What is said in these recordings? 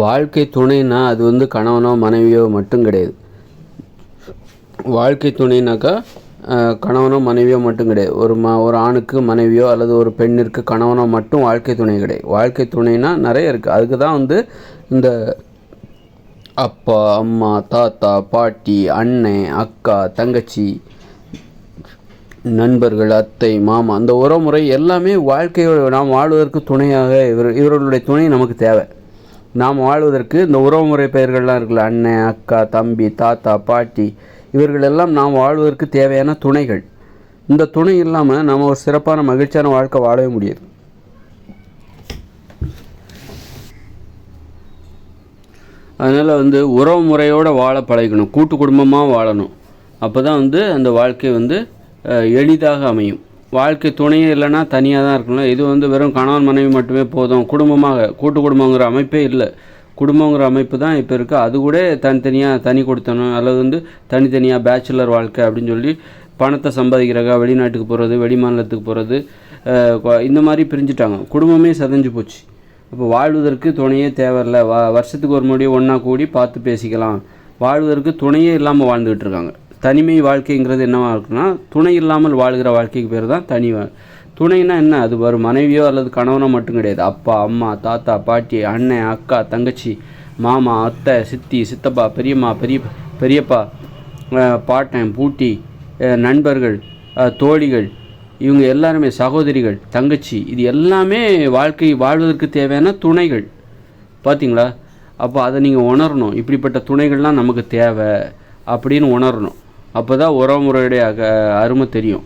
வாழ்க்கை துணைனா அது வந்து கணவனோ மனைவியோ மட்டும் கிடையாது. வாழ்க்கை துணைனாக்கா கணவனோ மனைவியோ மட்டும் கிடையாது. ஒரு ம ஒரு ஆணுக்கு மனைவியோ அல்லது ஒரு பெண்ணிற்கு கணவனோ மட்டும் வாழ்க்கை துணை கிடையாது. வாழ்க்கை துணைனா நிறைய இருக்குது அதுக்கு தான் வந்து இந்த அப்பா அம்மா தாத்தா பாட்டி அண்ணன் அக்கா தங்கச்சி நண்பர்கள் அத்தை மாமா அந்த உறவுமுறை எல்லாமே வாழ்க்கையோட நாம் வாழ்வதற்கு துணையாக இவர் இவர்களுடைய துணை நமக்கு தேவை. நாம் வாழ்வதற்கு இந்த உறவுமுறை பெயர்கள்லாம் இருக்குல்ல அண்ணன் அக்கா தம்பி தாத்தா பாட்டி இவர்கள் எல்லாம் நாம் வாழ்வதற்கு தேவையான துணைகள். இந்த துணை இல்லாமல் நம்ம ஒரு சிறப்பான மகிழ்ச்சியான வாழ்க்கை வாழவே முடியாது. அதனால் வந்து உறவு முறையோடு வாழ பழகணும். கூட்டு குடும்பமாக வாழணும். அப்போ தான் வந்து அந்த வாழ்க்கை வந்து எளிதாக அமையும். வாழ்க்கை துணையே இல்லைன்னா தனியாக தான் இருக்கணும். இது வந்து வெறும் கணவன் மனைவி மட்டுமே போதும். குடும்பமாக கூட்டு குடும்பங்கிற அமைப்பே இல்லை. குடும்பங்கிற அமைப்பு தான் இப்போ இருக்குது அது கூட தனித்தனியாக தனி கொடுத்தணும். அல்லது வந்து தனித்தனியாக பேச்சுலர் வாழ்க்கை அப்படின்னு சொல்லி பணத்தை சம்பாதிக்கிறாங்க வெளிநாட்டுக்கு போகிறது வெளி மாநிலத்துக்கு போகிறது இந்த மாதிரி பிரிஞ்சுட்டாங்க. குடும்பமே சதஞ்சு போச்சு. அப்போ வாழ்வதற்கு துணையே தேவையில்லை. வ வருஷத்துக்கு ஒரு முடி ஒன்றா கூடி பார்த்து பேசிக்கலாம். வாழ்வதற்கு துணையே இல்லாமல் வாழ்ந்துகிட்டு இருக்காங்க. தனிமை வாழ்க்கைங்கிறது என்னவா இருக்குன்னா துணை இல்லாமல் வாழ்கிற வாழ்க்கைக்கு பேர் தான் தனி துணைனா என்ன? அது ஒரு மனைவியோ அல்லது கணவனோ மட்டும் கிடையாது. அப்பா அம்மா தாத்தா பாட்டி அண்ணன் அக்கா தங்கச்சி மாமா அத்தை சித்தி சித்தப்பா பெரியம்மா பெரிய பெரியப்பா பாட்டன் பூட்டி நண்பர்கள் தோழிகள் இவங்க எல்லாருமே சகோதரிகள் தங்கச்சி இது எல்லாமே வாழ்க்கை வாழ்வதற்கு தேவையான துணைகள். பார்த்தீங்களா அப்போ அதை நீங்கள் உணரணும். இப்படிப்பட்ட துணைகள்லாம் நமக்கு தேவை அப்படின்னு உணரணும். அப்போ தான் உறவுமுறையுடைய அருமை தெரியும்.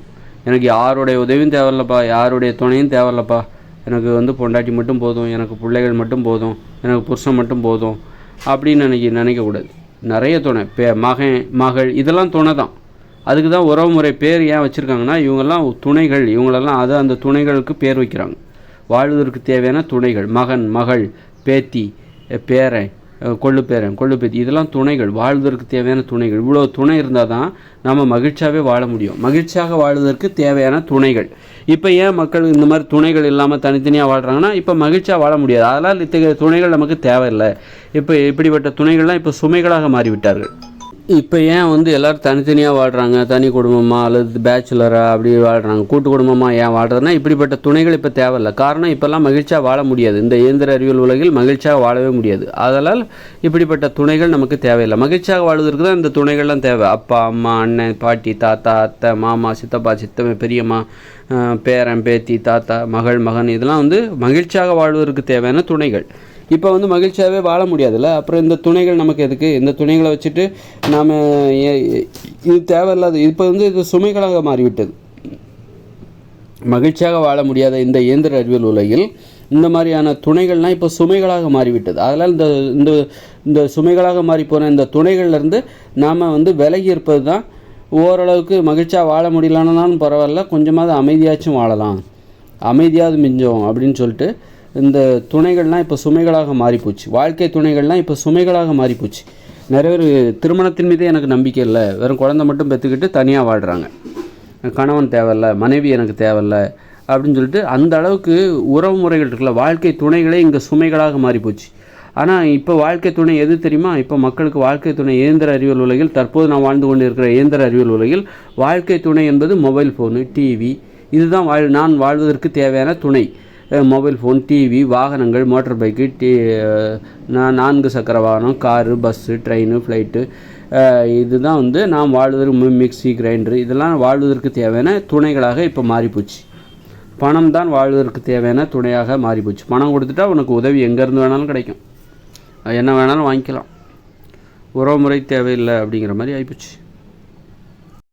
எனக்கு யாருடைய உதவியும் தேவையில்லப்பா யாருடைய துணையும் தேவையில்லப்பா. எனக்கு வந்து பொண்டாட்டி மட்டும் போதும் எனக்கு பிள்ளைகள் மட்டும் போதும் எனக்கு புருஷன் மட்டும் போதும் அப்படின்னு நினைக்க நினைக்கக்கூடாது. நிறைய துணை பே மகன் மகள் இதெல்லாம் துணை தான். அதுக்கு தான் உறவுமுறை பேர் ஏன் வச்சுருக்காங்கன்னா இவங்கெல்லாம் துணைகள் இவங்களெல்லாம் அது அந்த துணைகளுக்கு பேர் வைக்கிறாங்க. வாழ்வதற்கு தேவையான துணைகள் மகன் மகள் பேத்தி பேரன் கொள்ளுப்பேரன் கொள்ளுப்பேத்தி இதெல்லாம் துணைகள் வாழ்வதற்கு தேவையான துணைகள். இவ்வளோ துணை இருந்தால் தான் நம்ம மகிழ்ச்சியாகவே வாழ முடியும். மகிழ்ச்சியாக வாழ்வதற்கு தேவையான துணைகள். இப்போ ஏன் மக்கள் இந்த மாதிரி துணைகள் இல்லாமல் தனித்தனியாக வாழ்கிறாங்கன்னா இப்போ மகிழ்ச்சியாக வாழ முடியாது. அதனால் இத்தகைய துணைகள் நமக்கு தேவையில்லை. இப்போ இப்படிப்பட்ட துணைகள்லாம் இப்போ சுமைகளாக மாறிவிட்டார்கள். இப்போ ஏன் வந்து எல்லோரும் தனித்தனியாக வாழ்கிறாங்க தனி குடும்பமாக அல்லது பேச்சுலராக அப்படி வாழ்கிறாங்க கூட்டு குடும்பமாக ஏன் வாழ்கிறதுனா இப்படிப்பட்ட துணைகள் இப்போ தேவையில்ல. காரணம் இப்போல்லாம் மகிழ்ச்சியாக வாழ முடியாது. இந்த இயந்திர அறிவியல் உலகில் மகிழ்ச்சியாக வாழவே முடியாது. அதனால் இப்படிப்பட்ட துணைகள் நமக்கு தேவையில்லை. மகிழ்ச்சியாக வாழ்வதற்கு தான் இந்த துணைகள்லாம் தேவை. அப்பா அம்மா அண்ணன் பாட்டி தாத்தா அத்தை மாமா சித்தப்பா சித்தம்மை பெரியம்மா பேரன் பேத்தி தாத்தா மகள் மகன் இதெல்லாம் வந்து மகிழ்ச்சியாக வாழ்வதற்கு தேவையான துணைகள். இப்போ வந்து மகிழ்ச்சியாகவே வாழ முடியாதுல்ல? அப்புறம் இந்த துணைகள் நமக்கு எதுக்கு? இந்த துணைகளை வச்சுட்டு நாம் இது தேவையில்லாத இப்போ வந்து இது சுமைகளாக மாறிவிட்டது. மகிழ்ச்சியாக வாழ முடியாத இந்த இயந்திர அறிவியல் உலகில் இந்த மாதிரியான துணைகள்லாம் இப்போ சுமைகளாக மாறிவிட்டது. அதனால் இந்த இந்த இந்த சுமைகளாக மாறி போன இந்த துணைகள்லேருந்து நாம் வந்து விலகி இருப்பது தான் ஓரளவுக்கு மகிழ்ச்சியாக வாழ முடியலன்னாலும் பரவாயில்ல கொஞ்சமாவது அமைதியாச்சும் வாழலாம். அமைதியாவது மிஞ்சோம் அப்படின்னு சொல்லிட்டு இந்த துணைகள்லாம் இப்போ சுமைகளாக மாறிப்போச்சு. வாழ்க்கை துணைகள்லாம் இப்போ சுமைகளாக மாறிப்போச்சு. நிறைய பேர் திருமணத்தின் மீதே எனக்கு நம்பிக்கை இல்லை. வெறும் குழந்தை மட்டும் பெற்றுக்கிட்டு தனியாக வாழ்கிறாங்க கணவன் தேவையில்ல மனைவி எனக்கு தேவையில்ல அப்படின்னு சொல்லிட்டு அந்த அளவுக்கு உறவு முறைகள் இருக்குல்ல. வாழ்க்கை துணைகளே இங்கே சுமைகளாக மாறிப்போச்சு. ஆனால் இப்போ வாழ்க்கை துணை எது தெரியுமா? இப்போ மக்களுக்கு வாழ்க்கை துணை இயந்திர அறிவியல் உலகில் தற்போது நான் வாழ்ந்து கொண்டு இருக்கிற இயந்திர அறிவியல் உலகில் வாழ்க்கை துணை என்பது மொபைல் ஃபோனு டிவி இதுதான் வாழ் நான் வாழ்வதற்கு தேவையான துணை. மொபைல் ஃபோன் டிவி வாகனங்கள் மோட்டார் பைக்கு டி நான்கு சக்கர வாகனம் காரு பஸ்ஸு ட்ரெயின் ஃப்ளைட்டு இதுதான் வந்து நாம் வாழ்வதற்கு மிக்சி மிக்ஸி கிரைண்டர் இதெல்லாம் வாழ்வதற்கு தேவையான துணைகளாக இப்போ மாறிப்போச்சு. பணம் தான் வாழ்வதற்கு தேவையான துணையாக மாறிப்போச்சு. பணம் கொடுத்துட்டா உனக்கு உதவி எங்கேருந்து வேணாலும் கிடைக்கும். என்ன வேணாலும் வாங்கிக்கலாம். உறவுமுறை தேவையில்லை அப்படிங்கிற மாதிரி ஆகிப்போச்சு